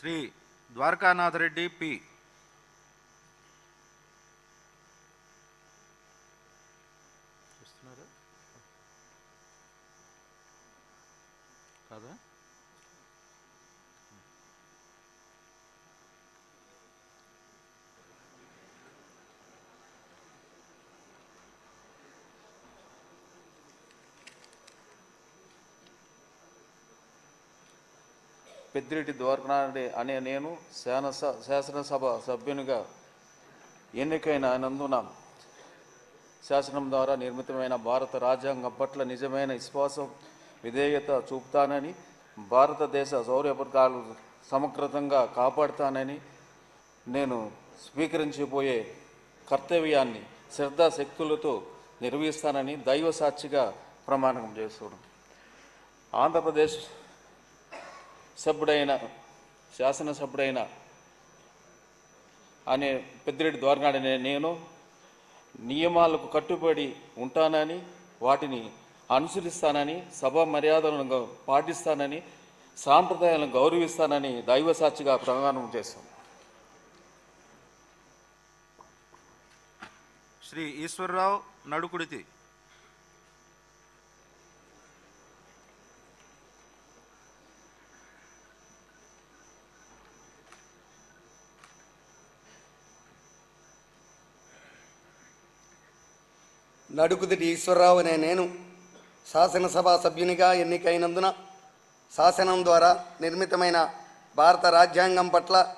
Shri Dwarakanath Reddy P కాదా? పెద్దిరెడ్డి ద్వారకనాథుడి అనే నేను శాసనస శాసనసభ సభ్యునిగా ఎన్నికైన నందున శాసనం ద్వారా నిర్మితమైన భారత రాజ్యాంగం పట్ల నిజమైన విశ్వాసం విధేయత చూపుతానని భారతదేశ సౌర్యపథకాలు సమగ్రతంగా కాపాడుతానని నేను స్వీకరించిపోయే కర్తవ్యాన్ని శ్రద్ధాశక్తులతో నిర్వహిస్తానని దైవ సాక్షిగా ప్రమాణం చేస్తున్నాను. ఆంధ్రప్రదేశ్ సభ్యుడైన శాసనసభ్యుడైన అనే పెద్దిరెడ్డి ద్వారనాడనే నేను నియమాలకు కట్టుబడి ఉంటానని వాటిని అనుసరిస్తానని సభ మర్యాదలను పాటిస్తానని సాంప్రదాయాలను గౌరవిస్తానని దైవ సాక్షిగా ప్రమాణం చేస్తాం శ్రీ ఈశ్వరరావు నడుకుడితి. నడుకుదిటి ఈశ్వరరావు అనే నేను. శాసనసభ సభ్యునిగా ఎన్నికైనందున శాసనం ద్వారా నిర్మితమైన భారత రాజ్యాంగం పట్ల